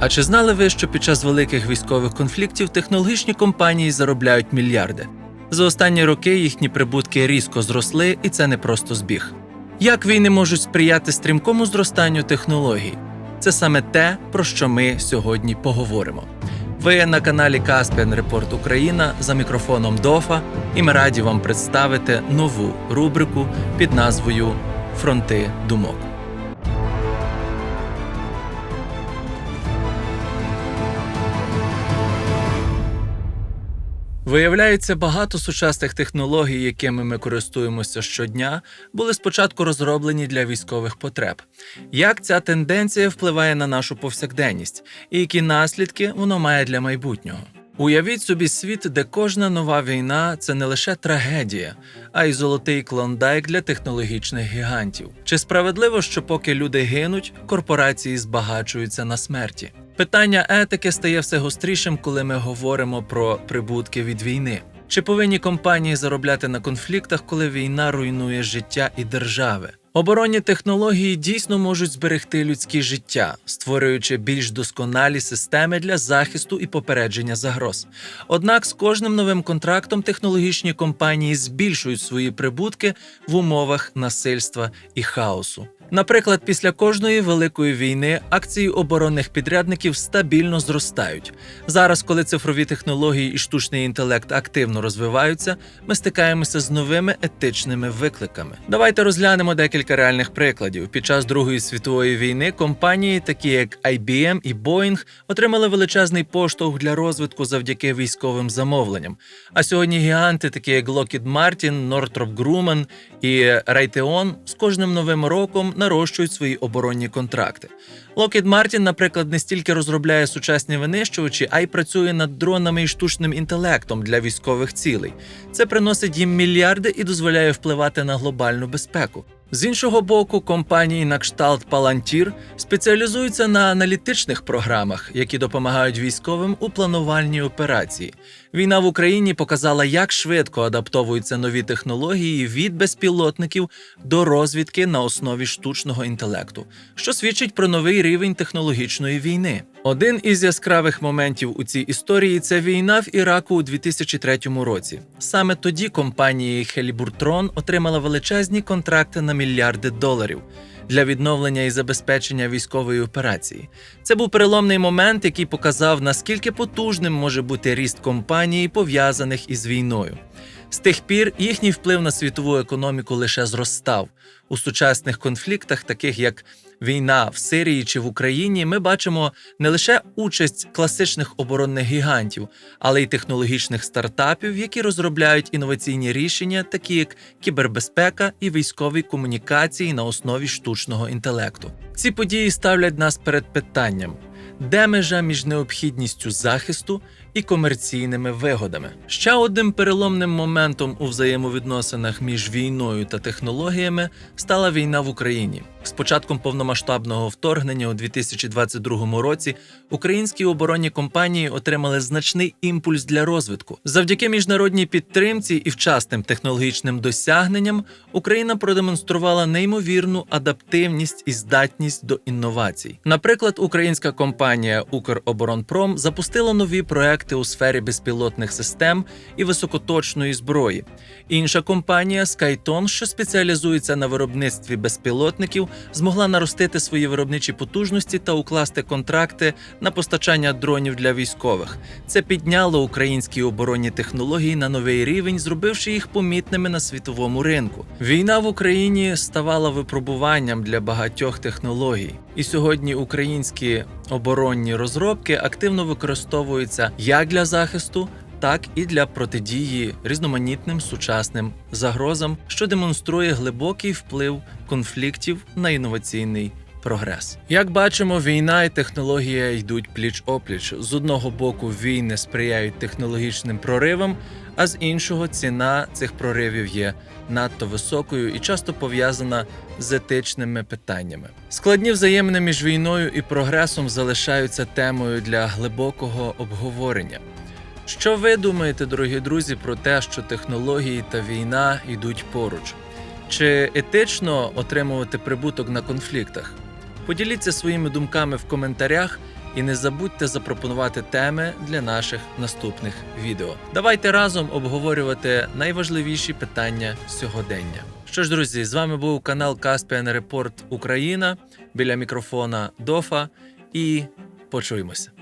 А чи знали ви, що під час великих військових конфліктів технологічні компанії заробляють мільярди? За останні роки їхні прибутки різко зросли, і це не просто збіг. Як війни можуть сприяти стрімкому зростанню технологій? Це саме те, про що ми сьогодні поговоримо. Ви на каналі Caspian Report Україна за мікрофоном Дофа, і ми раді вам представити нову рубрику під назвою Фронти думок. Виявляється, багато сучасних технологій, якими ми користуємося щодня, були спочатку розроблені для військових потреб. Як ця тенденція впливає на нашу повсякденність, і які наслідки воно має для майбутнього? Уявіть собі світ, де кожна нова війна це не лише трагедія, а й золотий клондайк для технологічних гігантів. Чи справедливо, що поки люди гинуть, корпорації збагачуються на смерті? Питання етики стає все гострішим, коли ми говоримо про прибутки від війни. Чи повинні компанії заробляти на конфліктах, коли війна руйнує життя і держави? Оборонні технології дійсно можуть зберегти людське життя, створюючи більш досконалі системи для захисту і попередження загроз. Однак з кожним новим контрактом технологічні компанії збільшують свої прибутки в умовах насильства і хаосу. Наприклад, після кожної великої війни акції оборонних підрядників стабільно зростають. Зараз, коли цифрові технології і штучний інтелект активно розвиваються, ми стикаємося з новими етичними викликами. Давайте розглянемо декілька реальних прикладів. Під час Другої світової війни компанії, такі як IBM і Boeing, отримали величезний поштовх для розвитку завдяки військовим замовленням. А сьогодні гіганти, такі як Lockheed Martin, Northrop Grumman і Raytheon, з кожним новим роком нарощують свої оборонні контракти. Lockheed Martin, наприклад, не стільки розробляє сучасні винищувачі, а й працює над дронами і штучним інтелектом для військових цілей. Це приносить їм мільярди і дозволяє впливати на глобальну безпеку. З іншого боку, компанії на кшталт Palantir спеціалізуються на аналітичних програмах, які допомагають військовим у планувальній операції. Війна в Україні показала, як швидко адаптовуються нові технології від безпілотників до розвідки на основі штучного інтелекту, що свідчить про новий рівень технологічної війни. Один із яскравих моментів у цій історії це війна в Іраку у 2003 році. Саме тоді компанія Хелібуртрон отримала величезні контракти на мільярди доларів для відновлення і забезпечення військової операції. Це був переломний момент, який показав, наскільки потужним може бути ріст компаній, пов'язаних із війною. З тих пір їхній вплив на світову економіку лише зростав. У сучасних конфліктах, таких як війна в Сирії чи в Україні, ми бачимо не лише участь класичних оборонних гігантів, але й технологічних стартапів, які розробляють інноваційні рішення, такі як кібербезпека і військові комунікації на основі штучного інтелекту. Ці події ставлять нас перед питанням. Де межа між необхідністю захисту і комерційними вигодами? Ще одним переломним моментом у взаємовідносинах між війною та технологіями стала війна в Україні. З початком повномасштабного вторгнення у 2022 році українські оборонні компанії отримали значний імпульс для розвитку. Завдяки міжнародній підтримці і вчасним технологічним досягненням Україна продемонструвала неймовірну адаптивність і здатність до інновацій. Наприклад, українська компанія Укроборонпром запустила нові проекти у сфері безпілотних систем і високоточної зброї. Інша компанія Skyton, що спеціалізується на виробництві безпілотників, змогла наростити свої виробничі потужності та укласти контракти на постачання дронів для військових. Це підняло українські оборонні технології на новий рівень, зробивши їх помітними на світовому ринку. Війна в Україні ставала випробуванням для багатьох технологій, і сьогодні українські оборонні розробки активно використовуються як для захисту. Так і для протидії різноманітним сучасним загрозам, що демонструє глибокий вплив конфліктів на інноваційний прогрес. Як бачимо, війна і технологія йдуть пліч опліч. З одного боку, війни сприяють технологічним проривам, а з іншого ціна цих проривів є надто високою і часто пов'язана з етичними питаннями. Складні взаємини між війною і прогресом залишаються темою для глибокого обговорення. Що ви думаєте, дорогі друзі, про те, що технології та війна йдуть поруч? Чи етично отримувати прибуток на конфліктах? Поділіться своїми думками в коментарях І не забудьте запропонувати теми для наших наступних відео. Давайте разом обговорювати найважливіші питання сьогодення. Що ж, друзі, з вами був канал Caspian Report Україна біля мікрофона Дофа і почуємося.